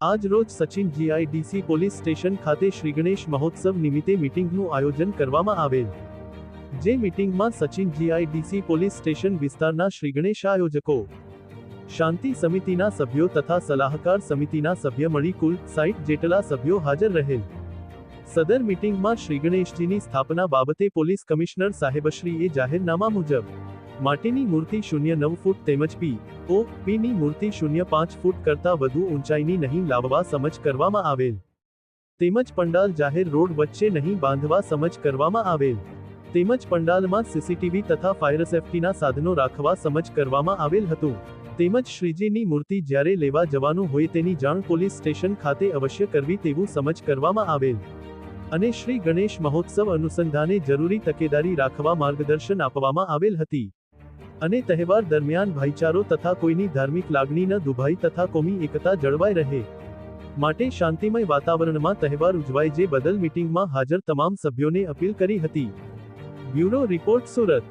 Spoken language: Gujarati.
આજ રોજ સચિન જીઆઈડીસી પોલીસ સ્ટેશન ખાતે શ્રી ગણેશ મહોત્સવ નિમિત્તે મીટિંગનું આયોજન કરવામાં આવેલ. જે મીટિંગમાં સચિન જીઆઈડીસી પોલીસ સ્ટેશન વિસ્તારના શ્રી ગણેશ આયોજકો, શાંતિ સમિતિના સભ્યો તથા સલાહકાર સમિતિના સભ્ય મળી કુલ સાઈઠ જેટલા સભ્યો હાજર રહેલ. સદર મિટિંગમાં શ્રી ગણેશજીની સ્થાપના બાબતે પોલીસ કમિશનર સાહેબશ્રીએ જાહેરનામા મુજબ માટીની મૂર્તિ શૂન્ય નવ ફૂટ તેમજ પી. ઓ. પીની મૂર્તિ શૂન્ય પાંચ ફૂટ કરતા વધુ ઊંચાઈની નહીં લાવવા સમજ કરવામાં આવેલ. તેમજ પંડાલ જાહેર રોડ વચ્ચે નહીં બાંધવા સમજ કરવામાં આવેલ. તેમજ પંડાલમાં સીસીટીવી તથા ફાયર સેફટીના સાધનો રાખવા સમજ કરવામાં આવેલ હતું. તેમજ શ્રીજીની મૂર્તિ જ્યારે લેવા જવાનું હોય તેની જાણ પોલીસ સ્ટેશન ખાતે અવશ્ય કરવી તેવું સમજ કરવામાં આવેલ. અને શ્રી ગણેશ મહોત્સવ અનુસંધાને જરૂરી તકેદારી રાખવા માર્ગદર્શન આપવામાં આવેલ હતી. અને તહેવાર દરમિયાન ભાઈચારો તથા કોઈની ધાર્મિક લાગણી ન દુભાઈ તથા કોમી એકતા જળવાઈ રહે. માટે શાંતિમય વાતાવરણમાં તહેવાર ઉજવાય જે બદલ મીટિંગમાં હાજર તમામ સભ્યોને અપીલ કરી હતી. Bureau report Surat.